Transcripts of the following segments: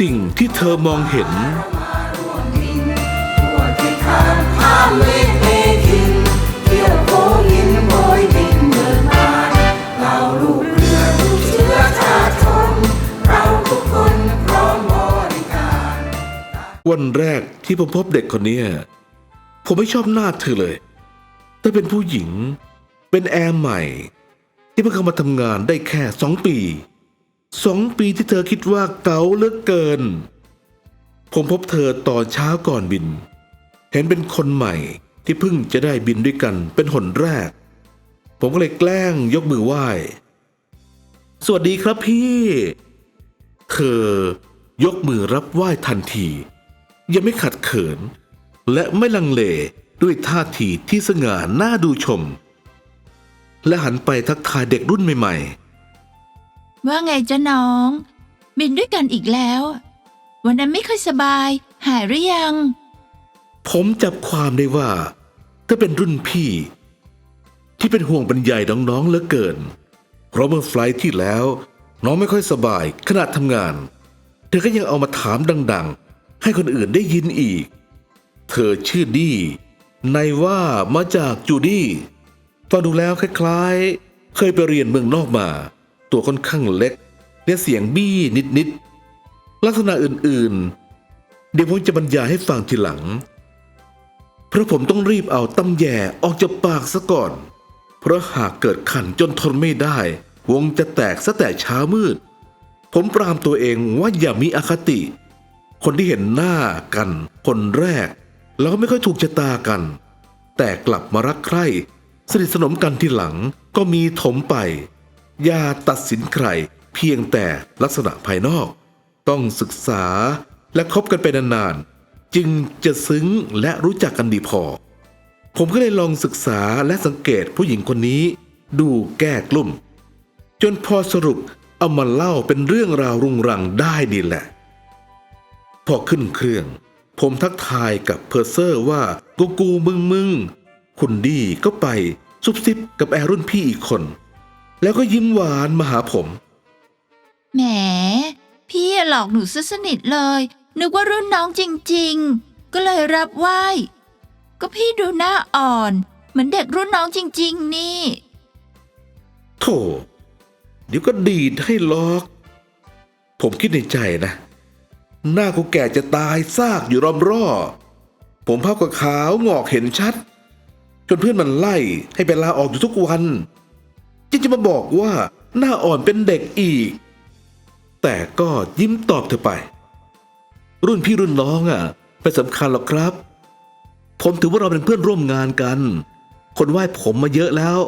สิ่งที่เธอมองเห็น วันแรกที่ผมพบเด็กคนนี้ผมไม่ชอบหน้าเธอเลย เธอเป็นผู้หญิง เป็นแอร์ใหม่ ที่เพิ่งเข้ามาทำงานได้แค่สองปี สองปีที่เธอคิดว่าเก๋าเลือเกิน ผมพบเธอตอนเช้าก่อนบิน เห็นเป็นคนใหม่ที่เพิ่งจะได้บินด้วยกันเป็นหนแรก ผมก็เลยแกล้งยกมือไหว้ สวัสดีครับพี่ เธอยกมือรับไหว้ทันที ยังไม่ขัดเขิน และไม่ลังเลด้วยท่าทีที่สง่าน่าดูชม และหันไปทักทายเด็กรุ่นใหม่ ว่าไงจ๊ะน้อง บินด้วยกันอีกแล้ว วันนั้นไม่ค่อยสบาย หายหรือยัง ผมจับความได้ว่าเธอเป็นรุ่นพี่ ที่เป็นห่วงบรรยายน้องๆเหลือเกิน เพราะเมื่อไฟล์ที่แล้ว น้องไม่ค่อยสบายขณะทำงาน เธอก็ยังเอามาถามดัง ๆ ให้คนอื่นได้ยินอีก เธอชื่อดี้ในว่ามาจากจูดี้ฟังดูแล้วคล้ายๆ เคยไปเรียนเมืองนอกมา ตัวค่อนข้างเล็กและเสียงบี้นิดๆลักษณะอื่นๆ เดี๋ยวผมจะบรรยายให้ฟังทีหลัง เพราะผมต้องรีบเอาตำแย่ออกจากปากซะก่อน เพราะหากเกิดขันจนทนไม่ได้ วงจะแตกซะแต่เช้ามืด ผมปรามตัวเองว่าอย่ามีอคติ คนที่เห็นหน้ากัน คนแรก แล้วไม่ค่อยถูกชะตากัน แต่กลับมารักใคร่สนิทสนมกันทีหลังก็มีถมไป อย่าตัดสินใครเพียงแต่ลักษณะภายนอก ต้องศึกษาและคบกันไปนานๆ จึงจะซึ้งและรู้จักกันดีพอ ผมก็เลยลองศึกษาและสังเกตผู้หญิงคนนี้ ดูแก้กลุ่ม จนพอสรุปเอามาเล่าเป็นเรื่องราวรุงรังได้ดีแหละ พอขึ้นเครื่อง ผมทักทายกับเพอร์เซอร์ว่ากูกูมึงมึงคุณดีก็ไปซุบซิบกับแอรรุ่นพี่อีกคน แล้วก็ยิ้มหวานมาหาผม แหม พี่หลอกหนูซะสนิทเลย นึกว่ารุ่นน้องจริงๆ ก็เลยรับไหว้ก็พี่ดูหน้าอ่อน เหมือนเด็กรุ่นน้องจริง ๆ นี่โธ่เดี๋ยวก็ดีดให้ล็อก ผมคิดในใจนะ หน้ากูแก่จะตายซากอยู่รอมรอบผมเผากับขาวงอกเห็นชัด จนเพื่อนมันไล่ให้ไปลาออกอยู่ทุกวัน จึงจะมาบอกว่าหน้าอ่อนเป็นเด็กอีก แต่ก็ยิ้มตอบเธอไป รุ่นพี่รุ่นน้องอะไม่สำคัญหรอกครับ ผมถือว่าเราเป็นเพื่อนร่วมงานกัน คนไหว้ผมมาเยอะแล้ว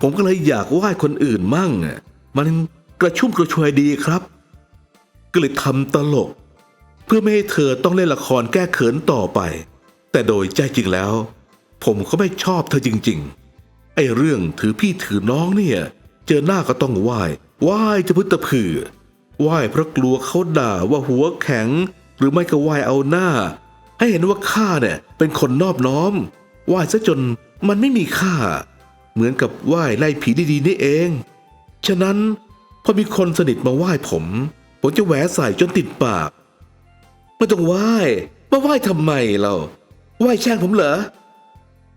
ผมก็เลยอยากไหว้คนอื่นมั่งอะมันกระชุ่มกระชวยดีครับ ก็เลยทำตลก เพื่อไม่ให้เธอต้องเล่นละครแก้เขินต่อไป แต่โดยใจจริงแล้ว ผมก็ไม่ชอบเธอจริง ๆ ไอ้เรื่องถือพี่ถือน้องเนี่ย เจอหน้าก็ต้องไหว้ไหว้จะพึ่งตะผือไหว้เพราะกลัวเขาด่าว่าหัวแข็ง หรือไม่ก็ไหว้เอาหน้า ให้เห็นว่าข้าเนี่ยเป็นคนนอบน้อมไหว้ซะจนมันไม่มีค่า เหมือนกับไหว้ไล่ผีดีๆนี่เอง ฉะนั้นพอมีคนสนิทมาไหว้ผมผมจะแหวะใส่จนติดปากไม่ต้องไหว้มาไหว้ทำไมเราไหว้แช่งผมเหรอ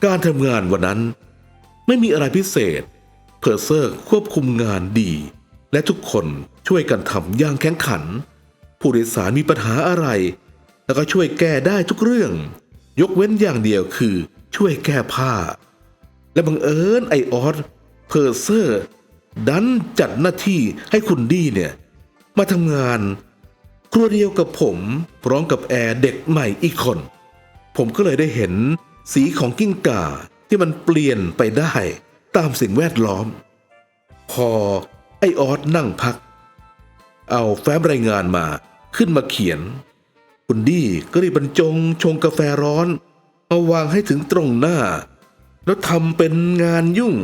การทำงานวันนั้น ไม่มีอะไรพิเศษ เพอร์เซอร์ควบคุมงานดี และทุกคนช่วยกันทำอย่างแข็งขัน ผู้โดยสารมีปัญหาอะไร แล้วก็ช่วยแก้ได้ทุกเรื่อง ยกเว้นอย่างเดียวคือช่วยแก้ผ้า และบังเอิญไอออสเพอร์เซอร์ดันจัดหน้าที่ให้คุณดีเนี่ย มาทำงาน ครัวเดียวกับผมพร้อมกับแอร์เด็กใหม่อีกคน ผมก็เลยได้เห็นสีของกิ้งก่า ที่มันเปลี่ยนไปได้ตามสิ่งแวดล้อม พอไอออสนั่งพัก เอาแฟ้มรายงานมาขึ้นมาเขียน คุณดี้ก็รีบบรรจงชงกาแฟร้อนมาวางให้ถึงตรงหน้า แล้วทำเป็นงานยุ่ง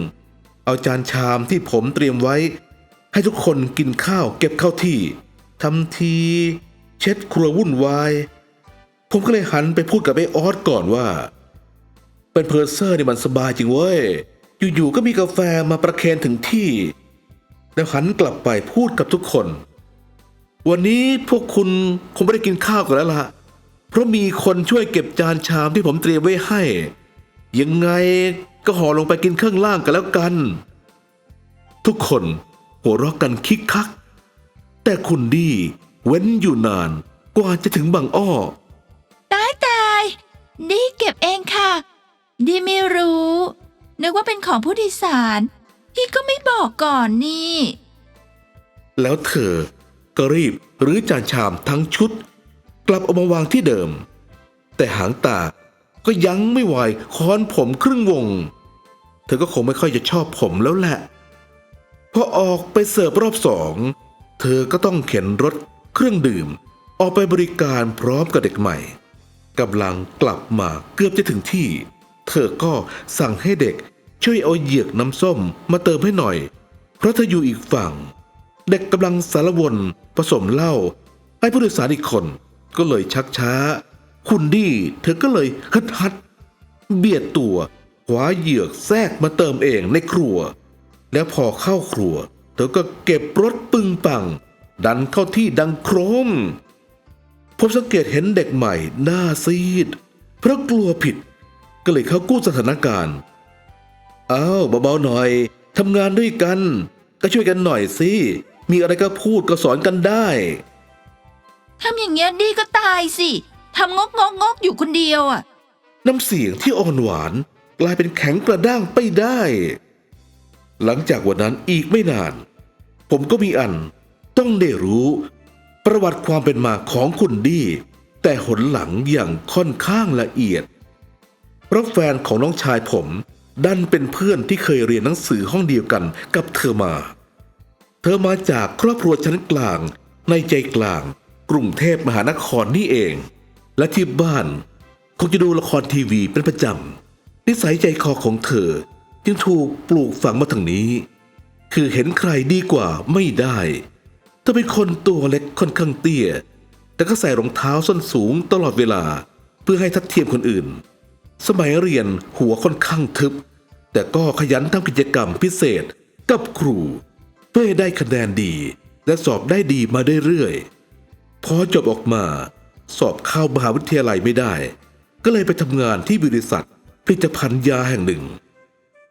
เอาจานชามที่ผมเตรียมไว้ ให้ทุกคนกินข้าวเก็บเข้าที่ทำทีเช็ดครัววุ่นวาย ผมก็เลยหันไปพูดกับไอ้ออสก่อนว่า เป็นเพอร์เซอร์นี่มันสบายจริงเว้ย อยู่ๆก็มีกาแฟมาประเคนถึงที่ แล้วหันกลับไปพูดกับทุกคน วันนี้พวกคุณคงไม่ได้กินข้าวกันแล้วล่ะ เพราะมีคนช่วยเก็บจานชามที่ผมเตรียมไว้ให้ ยังไงก็ห่อลงไปกินข้างล่างกันแล้วกัน ทุกคนหัวเราะกันคิกคัก แต่คุณดีเว้นอยู่นานกว่าจะถึงบางอ้อ ตายตายดีเก็บเองค่ะ ดีไม่รู้ นึกว่าเป็นของผู้โดยสาร พี่ก็ไม่บอกก่อนนี่ แล้วเธอก็รีบหรือจานชามทั้งชุด กลับเอามาวางที่เดิม แต่หางตาก็ยังไม่ไหวค้อนผมครึ่งวง เธอก็คงไม่ค่อยจะชอบผมแล้วแหละพอออกไปเสิร์ฟรอบสอง เธอก็ต้องเข็นรถเครื่องดื่ม ออกไปบริการพร้อมกับเด็กใหม่กำลังกลับมาเกือบจะถึงที่ เธอก็สั่งให้เด็กช่วยเอาเหยือกน้ำส้มมาเติมให้หน่อย เพราะเธออยู่อีกฝั่ง เด็กกำลังสารวนผสมเหล้าให้ผู้โดยสารอีกคนก็เลยชักช้า คุณดี้เธอก็เลยฮัดฮัด เบียดตัวคว้าเหยือกแทรกมาเติมเองในครัว แล้วพอเข้าครัว เธอก็เก็บรถปึงปัง ดันเข้าที่ดังโครมผมสังเกตเห็นเด็กใหม่หน้าซีด เพราะกลัวผิด ก็เลยเข้ากู้สถานการณ์อ้าวเบาๆหน่อยทำงานด้วยกัน ก็ช่วยกันหน่อยสิมีอะไรก็พูดก็สอนกันได้ทำอย่างเงี้ยดีก็ตายสิทำงกงกงกอยู่คนเดียวอะ น้ำเสียงที่อ่อนหวาน กลายเป็นแข็งกระด้างไปได้ หลังจากวันนั้นอีกไม่นาน ผมก็มีอันต้องได้รู้ ประวัติความเป็นมาของคุณดี แต่หนหลังอย่างค่อนข้างละเอียด เพราะแฟนของน้องชายผม ดันเป็นเพื่อนที่เคยเรียนหนังสือห้องเดียวกันกับเธอมา เธอมาจากครอบครัวชั้นกลาง ในใจกลาง กรุงเทพมหานครนี่เอง และที่บ้านคงจะดูละครทีวีเป็นประจำนิสัยใจคอของเธอ จึงถูกปลูกฝังมาทางนี้ คือเห็นใครดีกว่าไม่ได้เธอเป็นคนตัวเล็กค่อนข้างเตี้ย แต่ก็ใส่รองเท้าส้นสูงตลอดเวลา เพื่อให้ทัดเทียมคนอื่น สมัยเรียนหัวค่อนข้างทึบ แต่ก็ขยันทำกิจกรรมพิเศษกับครู เพื่อได้คะแนนดี และสอบได้ดีมาเรื่อยๆพอจบออกมา สอบเข้ามหาวิทยาลัยไม่ได้ ก็เลยไปทำงานที่บริษัทผลิตภัณฑ์ยาแห่งหนึ่ง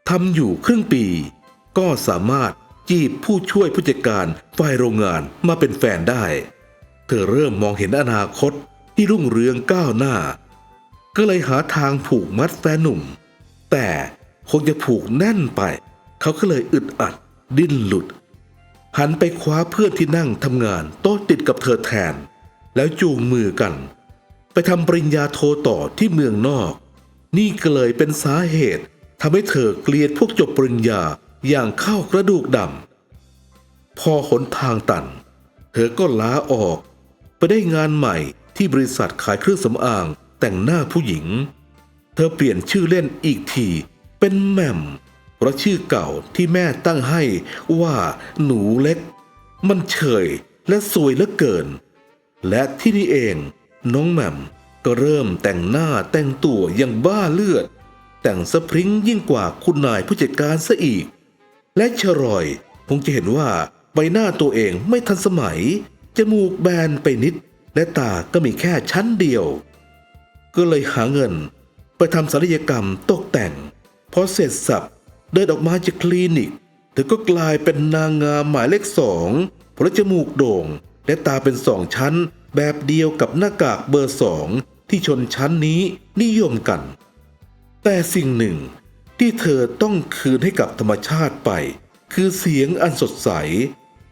ทำอยู่ครึ่งปี ก็สามารถจีบผู้ช่วยผู้จัดการฝ่ายโรงงานมาเป็นแฟนได้ เธอเริ่มมองเห็นอนาคตที่รุ่งเรืองก้าวหน้า ก็เลยหาทางผูกมัดแฟนหนุ่ม แต่คงจะผูกแน่นไป เขาก็เลยอึดอัด ดิ้นหลุด หันไปคว้าเพื่อนที่นั่งทำงานโต๊ะติดกับเธอแทน แล้วจูงมือกัน ไปทำปริญญาโทต่อที่เมืองนอก นี่ก็เลยเป็นสาเหตุทำให้เธอเกลียดพวกจบปริญญาอย่างเข้ากระดูกดำ พอหนทางตัน เธอก็ลาออก ไปได้งานใหม่ที่บริษัทขายเครื่องสำอาง แต่งหน้าผู้หญิง เธอเปลี่ยนชื่อเล่นอีกที เป็นแม่มเพราะชื่อเก่าที่แม่ตั้งให้ว่าหนูเล็ก มันเฉยและสวยเหลือเกิน และที่นี่เองน้องแม่มก็เริ่มแต่งหน้าแต่งตัวอย่างบ้าเลือด แต่งสะพริ้งยิ่งกว่าคุณนายผู้จัดการซะอีก และชรอยคงจะเห็นว่าใบหน้าตัวเองไม่ทันสมัย จมูกแบนไปนิด และตาก็มีแค่ชั้นเดียว ก็เลยหาเงิน ไปทำศัลยกรรมตกแต่ง พอเสร็จสับเดินออกมาจากคลินิก เธอก็กลายเป็นนางงามหมายเลขสองเพราะจมูกโด่ง และตาเป็นสองชั้น แบบเดียวกับหน้ากากเบอร์สองที่ชนชั้นนี้นิยมกัน แต่สิ่งหนึ่งที่เธอต้องคืนให้กับธรรมชาติไป คือเสียงอันสดใส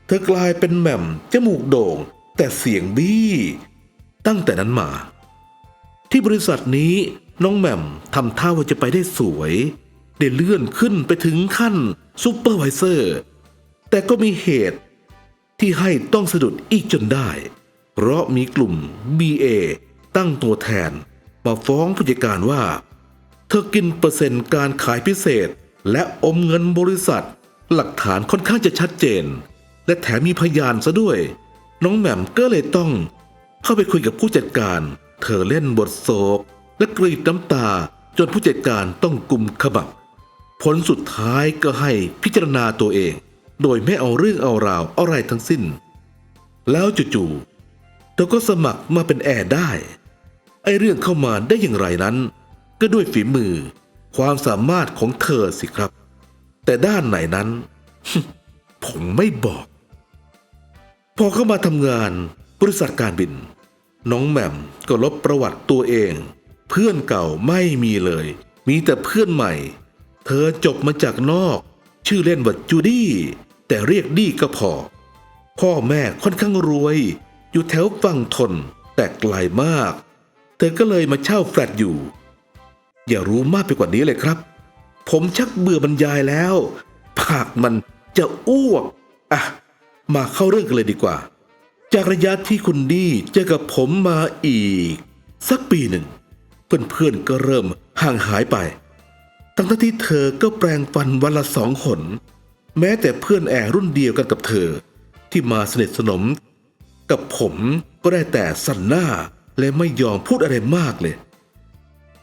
เธอกลายเป็นแหม่มจมูกโด่ง แต่เสียงบี้ ตั้งแต่นั้นมา ที่บริษัทนี้น้องแหม่มทำท่าว่าจะไปได้สวย ได้เลื่อนขึ้นไปถึงขั้นซูเปอร์วิเซอร์ แต่ก็มีเหตุที่ให้ต้องสะดุดอีกจนได้ เพราะมีกลุ่ม BA ตั้งตัวแทน มาฟ้องผู้จัดการว่า เธอกินเปอร์เซ็นต์การขายพิเศษ และอมเงินบริษัท หลักฐานค่อนข้างจะชัดเจน และแถมมีพยานซะด้วย น้องแหม่มก็เลยต้องเข้าไปคุยกับผู้จัดการ เธอเล่นบทโศก และกรีดน้ำตาจนผู้จัดการต้องกุมขมับ ผลสุดท้ายก็ให้พิจารณาตัวเอง โดยไม่เอาเรื่องเอาราวอะไรทั้งสิ้น แล้วจู่ๆเธอก็สมัครมาเป็นแอร์ได้ ไอเรื่องเข้ามาได้อย่างไรนั้น ก็ด้วยฝีมือ ความสามารถของเธอสิครับ แต่ด้านไหนนั้น ผมไม่บอก พอเข้ามาทำงานบริษัทการบิน น้องแหม่มก็ลบประวัติตัวเอง เพื่อนเก่าไม่มีเลย มีแต่เพื่อนใหม่ เธอจบมาจากนอก ชื่อเล่นว่าจูดี้ แต่เรียกดี้ก็พอ พ่อแม่ค่อนข้างรวย อยู่แถวฝั่งทน แต่ไกลมาก เธอก็เลยมาเช่าแฟลตอยู่ อย่ารู้มากไปกว่านี้เลยครับ ผมชักเบื่อบรรยายแล้วปากมันจะอ้วก อะ มาเข้าเรื่องกันเลยดีกว่า จากระยะที่คุณดีเจอกับผมมาอีก สักปีหนึ่ง เพื่อนๆก็เริ่มห่างหายไปทั้งๆที่เธอก็แปลงฟันวันละสองหนแม้แต่เพื่อนแอร์รุ่นเดียวกันกับเธอ ที่มาสนิทสนม กับผมก็ได้แต่สั่นหน้าและไม่ยอมพูดอะไรมากเลย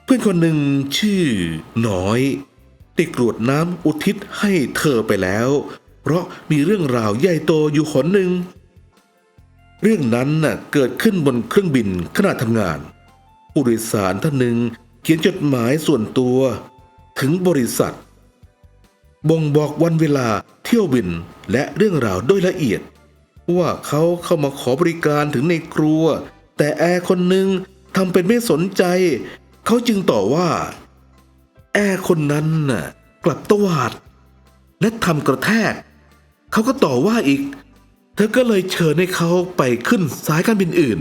เพื่อนคนหนึ่งชื่อ น้อยได้กรวดน้ำอุทิศให้เธอไปแล้ว เพราะมีเรื่องราวใหญ่โตอยู่หนหนึ่ง เรื่องนั้นน่ะเกิดขึ้นบนเครื่องบินขณะทำงาน ผู้โดยสารท่านหนึ่งเขียนจดหมายส่วนตัว ถึงบริษัท บ่งบอกวันเวลาเที่ยวบินและเรื่องราวโดยละเอียด ว่าเขาเข้ามาขอบริการถึงในครัว แต่แอร์คนหนึ่งทำเป็นไม่สนใจ เขาจึงต่อว่า แอร์คนนั้นน่ะกลับตวาด และทำกระแทก เขาก็ต่อว่าอีก เธอก็เลยเชิญให้เขาไปขึ้นสายการบินอื่น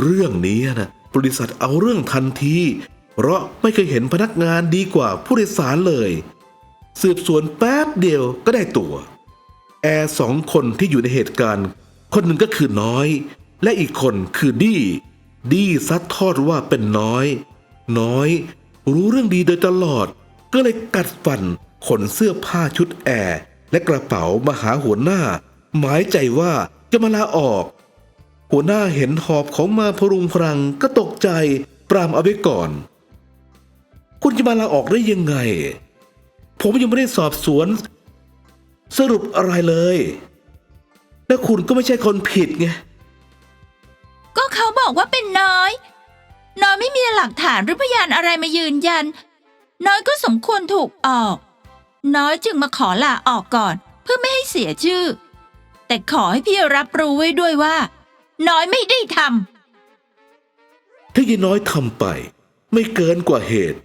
เรื่องนี้นะบริษัทเอาเรื่องทันที เพราะไม่เคยเห็นพนักงานดีกว่าผู้โดยสารเลย สืบสวนแป๊บเดียวก็ได้ตัว แอร์สองคนที่อยู่ในเหตุการณ์ คนหนึ่งก็คือน้อย และอีกคนคือดี้ดี้ซัดทอดว่าเป็นน้อย น้อย รู้เรื่องดีโดยตลอด ก็เลยกัดฟันขนเสื้อผ้าชุดแอร์และกระเป๋ามาหาหัวหน้า หมายใจว่าจะมาลาออก หัวหน้าเห็นหอบของมาพรุงพรังก็ตกใจปรามเอาไว้ก่อน คุณจะมาลาออกได้ยังไง ผมยังไม่ได้สอบสวน สรุปอะไรเลย และคุณก็ไม่ใช่คนผิดไงก็เขาบอกว่าเป็นน้อย น้อยไม่มีหลักฐานหรือพยานอะไรมายืนยัน น้อยก็สมควรถูกออก น้อยจึงมาขอลาออกก่อน เพื่อไม่ให้เสียชื่อ แต่ขอให้พี่รับรู้ไว้ด้วยว่า น้อยไม่ได้ทถ้ายายน้อยทำไป ไม่เกินกว่าเหตุ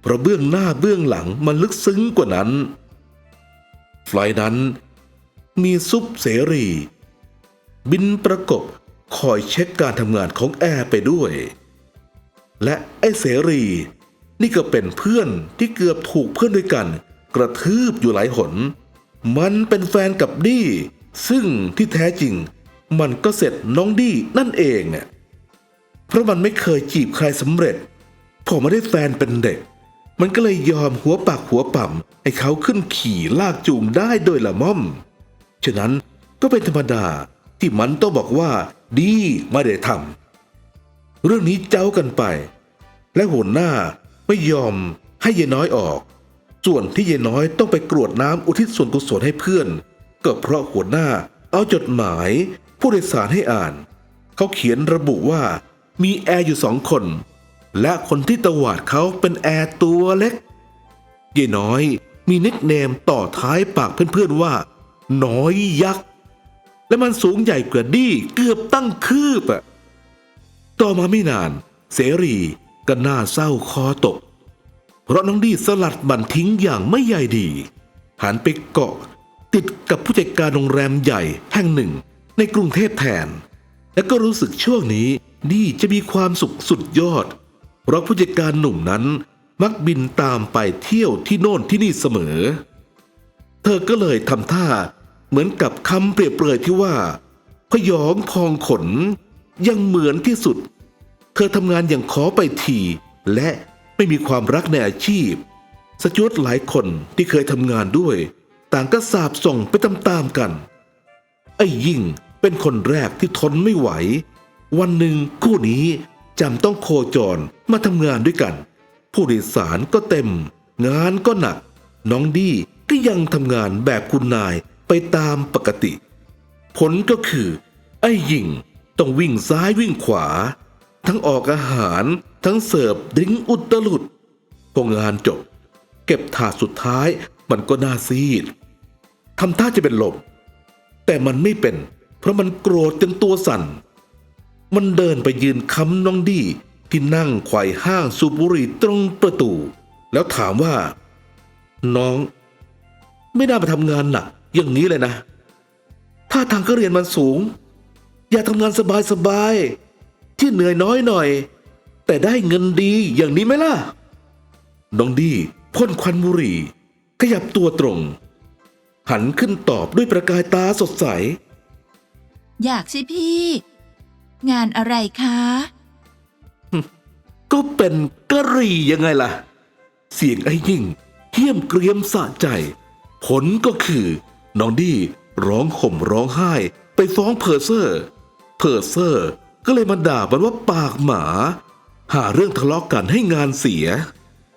เพราะเบื้องหน้าเบื้องหลังมันลึกซึ้งกว่านั้น ไฟลท์นั้นมีซุปเสรี บินประกบคอยเช็คการทำงานของแอร์ไปด้วย และไอ้เสรี นี่ก็เป็นเพื่อนที่เกือบถูกเพื่อนด้วยกัน กระทืบอยู่หลายหน มันเป็นแฟนกับดี้ ซึ่งที่แท้จริง มันก็เสร็จน้องดี้นั่นเองน่ะเพราะมันไม่เคยจีบใครสำเร็จ ผมไม่ได้แฟนเป็นเด็ก มันก็เลยยอมหัวปากหัวป่ำให้เขาขึ้นขี่ลากจูงได้โดยละม่อม ฉะนั้นก็เป็นธรรมดาที่มันต้องบอกว่า ดีไม่ได้ทำเรื่องนี้เจ้ากันไป และหัวหน้าไม่ยอมให้เยน้อยออก ส่วนที่เยน้อยต้องไปกรวดน้ำอุทิศส่วนกุศลให้เพื่อน ก็เพราะหัวหน้าเอาจดหมายผู้โดยสารให้อ่าน เขาเขียนระบุว่ามีแอร์อยู่สองคน และคนที่ตวาดเขาเป็นแอร์ตัวเล็กเย่น้อยมีนิกเนมต่อท้ายปากเพื่อนๆว่า น้อยยักษ์ และมันสูงใหญ่กว่าดี้เกือบตั้งคืบอะต่อมาไม่นาน เสรีก็น่าเศร้าคอตก เพราะน้องดี้สลัดบันทิ้งอย่างไม่ใยดี หันไปเกาะ ติดกับผู้จัดการโรงแรมใหญ่แห่งหนึ่ง ในกรุงเทพแทน และก็รู้สึกช่วงนี้นี่จะมีความสุขสุดยอด เพราะผู้จัดการหนุ่มนั้นมักบินตามไปเที่ยวที่โน่นที่นี่เสมอ เธอก็เลยทำท่าเหมือนกับคำเปรียบเปรยที่ว่าพยองพองขน ยังเหมือนที่สุด เธอทำงานอย่างขอไปทีและไม่มีความรักในอาชีพสจวตหลายคนที่เคยทำงานด้วย ต่างก็สาบส่งไปตามๆกัน ไอ้ยิ่งเป็นคนแรกที่ทนไม่ไหว วันหนึ่งคู่นี้จำต้องโคจรมาทำงานด้วยกัน ผู้โดยสารก็เต็ม งานก็หนัก น้องดีก็ยังทำงานแบบคุณนายไปตามปกติ ผลก็คือ ไอ้ยิ่งต้องวิ่งซ้ายวิ่งขวา ทั้งออกอาหารทั้งเสิร์ฟดิ้งอุตลุดพองานจบ เก็บถาดสุดท้าย มันก็น่าซีดทำท่าจะเป็นลม แต่มันไม่เป็น เพราะมันโกรธจนตัวสั่น มันเดินไปยืนค้ำน้องดีที่นั่งไขว่ห้างสูบบุหรี่ตรงประตู แล้วถามว่า น้อง ไม่น่ามาทำงานหนักอย่างนี้เลยนะถ้าทางก็เรียนมันสูง อยากทำงานสบายๆที่เหนื่อยน้อยหน่อย แต่ได้เงินดีอย่างนี้ไหมล่ะน้องดีพ่นควันบุหรี่ ขยับตัวตรง หันขึ้นตอบด้วยประกายตาสดใส อยากสิพี่ งานอะไรคะ ก็เป็นกะหรี่ยังไงล่ะ เสียงไอ้ยิ่งเหี้ยมเกรียมสะใจ ผลก็คือ น้องดี้ร้องห่มร้องไห้ ไปฟ้องเพอร์เซอร์ เพอร์เซอร์ก็เลยมาด่ามันว่าปากหมา หาเรื่องทะเลาะกกันให้งานเสีย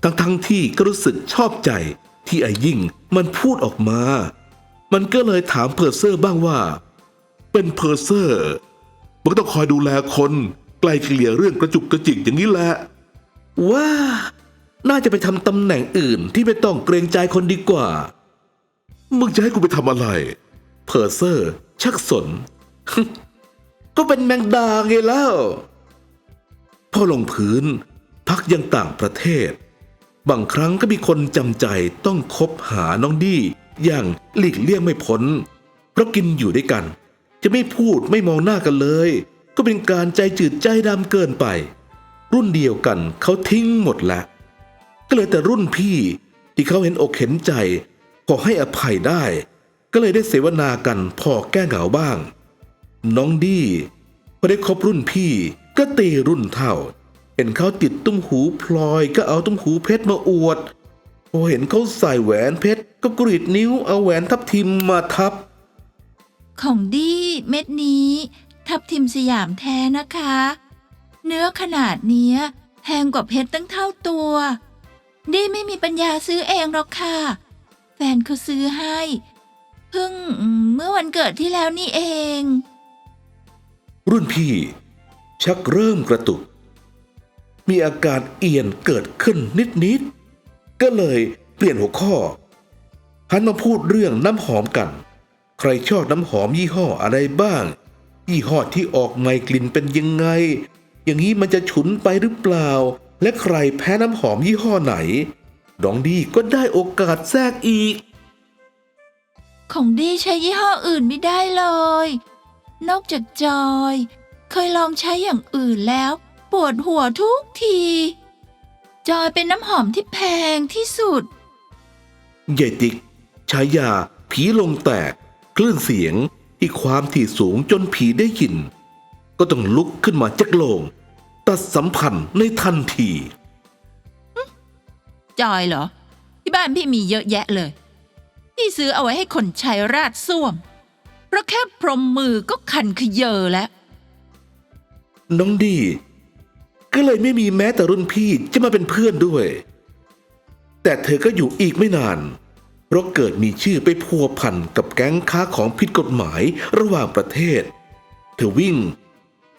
ทั้งทั้งๆที่ก็รู้สึกชอบใจ ที่ไอ้ยิ่งมันพูดออกมา มันก็เลยถามเพอร์เซอร์บ้างว่า เป็นเพอร์เซอร์มันก็ต้องคอยดูแลคนไกลเกลี่ยเรื่องกระจุกกระจิกอย่างนี้แหละ ว่า น่าจะไปทำตำแหน่งอื่นที่ไม่ต้องเกรงใจคนดีกว่า มึงจะให้กูไปทำอะไร เพอร์เซอร์ ชักสน ก็เป็นแมงดาไงแล้ว พ่อลงพื้นพักยังต่างประเทศ บางครั้งก็มีคนจำใจต้องคบหาน้องดี้อย่างหลีกเลี่ยงไม่พ้น เพราะกินอยู่ด้วยกัน จะไม่พูดไม่มองหน้ากันเลย ก็เป็นการใจจืดใจดำเกินไป รุ่นเดียวกันเขาทิ้งหมดแล้วก็เลยแต่รุ่นพี่ที่เขาเห็นอกเห็นใจพอให้อภัยได้ ก็เลยได้เสวนากันพอแก้เหงาบ้าง น้องดี้พอได้คบรุ่นพี่ก็ตีรุ่นเท่า เห็นเขาติดตุ้มหูพลอยก็เอาตุ้มหูเพชรมาอวด พอเห็นเขาใส่แหวนเพชรก็กรีดนิ้วเอาแหวนทับทิมมาทับ ของดีเม็ดนี้ ทับทิมสยามแท้นะคะ เนื้อขนาดเนี้ยแพงกว่าเพชรตั้งเท่าตัว ดีไม่มีปัญญาซื้อเองหรอกค่ะ แฟนเขาซื้อให้เพิ่งอืมเมื่อวันเกิดที่แล้วนี่เอง รุ่นพี่ ชักเริ่มกระตุก มีอาการเอียนเกิดขึ้นนิดๆก็เลยเปลี่ยนหัวข้อหันมาพูดเรื่องน้ำหอมกัน ใครชอบน้ำหอมยี่ห้ออะไรบ้าง ยี่ห้อที่ออกใหม่กลิ่นเป็นยังไง อย่างนี้มันจะฉุนไปหรือเปล่า และใครแพ้น้ำหอมยี่ห้อไหนดองดีก็ได้โอกาสแทรกอีก ของดีใช้ยี่ห้ออื่นไม่ได้เลย นอกจากจอย เคยลองใช้อย่างอื่นแล้ว ปวดหัวทุกที จอยเป็นน้ำหอมที่แพงที่สุดใหญ่ติ๊กฉายา ผีลงแตก คลื่นเสียงที่ความถี่สูงจนผีได้ยิน ก็ต้องลุกขึ้นมาจากโลง ตัดสัมพันธ์ในทันที จอยเหรอ ที่บ้านพี่มีเยอะแยะเลย พี่ซื้อเอาไว้ให้คนใช้ราดส้วม เพราะแค่พรมมือก็คันขยเยอแล้ว น้องดี ก็เลยไม่มีแม้แต่รุ่นพี่จะมาเป็นเพื่อนด้วย แต่เธอก็อยู่อีกไม่นานเพราะเกิดมีชื่อไปพัวพันกับแก๊งค้าของผิดกฎหมายระหว่างประเทศ เธอวิ่ง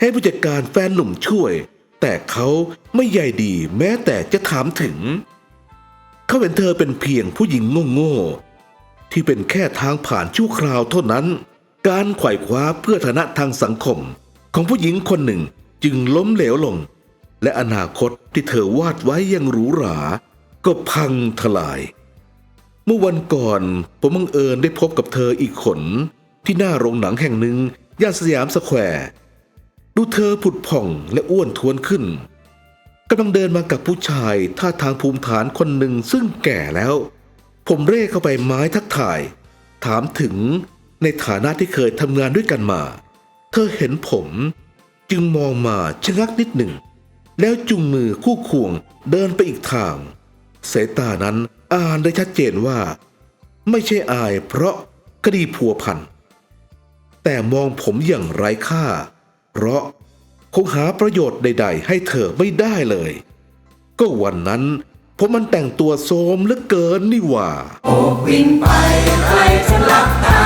ให้ผู้จัดการแฟนหนุ่มช่วย แต่เขาไม่ใยดีแม้แต่จะถามถึง เขาเห็นเธอเป็นเพียงผู้หญิงโง่ๆที่เป็นแค่ทางผ่านชั่วคราวเท่านั้น การไขว่คว้าเพื่อฐานะทางสังคม ของผู้หญิงคนหนึ่งจึงล้มเหลวลง และอนาคตที่เธอวาดไว้อยังหรูหรา ก็พังทลาย เมื่อวันก่อนผมบังเอิญได้พบกับเธออีกคนที่หน้าโรงหนังแห่งหนึ่งย่านสยามสแควร์ ดูเธอผุดผ่องและอ้วนท้วนขึ้นกำลังเดินมากับผู้ชายท่าทางภูมิฐานคนหนึ่งซึ่งแก่แล้ว ผมเร่เข้าไปไม้ทักทาย ถามถึงในฐานะที่เคยทำงานด้วยกันมา เธอเห็นผมจึงมองมาชะงักนิดหนึ่ง แล้วจุงมือคู่ควงเดินไปอีกทาง สายตานั้นอ่านได้ชัดเจนว่า ไม่ใช่อายเพราะคดีพัวพัน แต่มองผมอย่างไร้ค่า เพราะคงหาประโยชน์ใด ๆ ให้เธอไม่ได้เลย ก็วันนั้นผมมันแต่งตัวโทรมเหลือเกินนี่หว่าโอบวิ่งไปใครจะหลับตา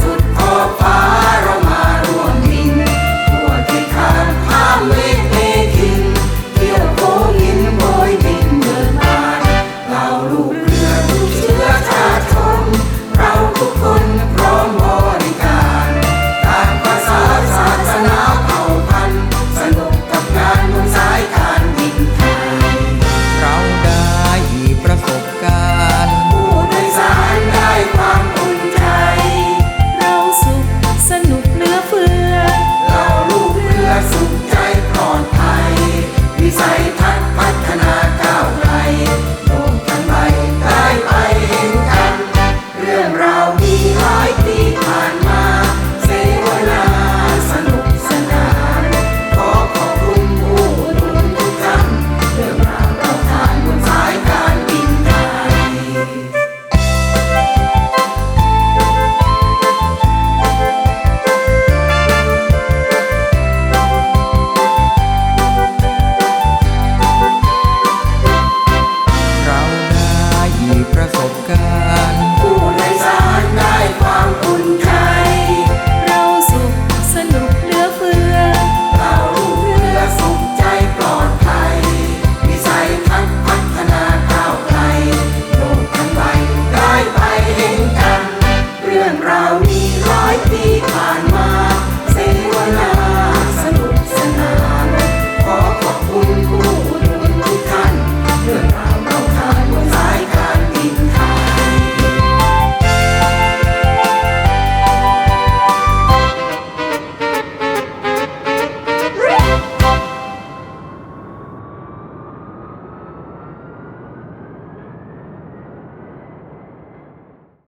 สุดขอบฟ้า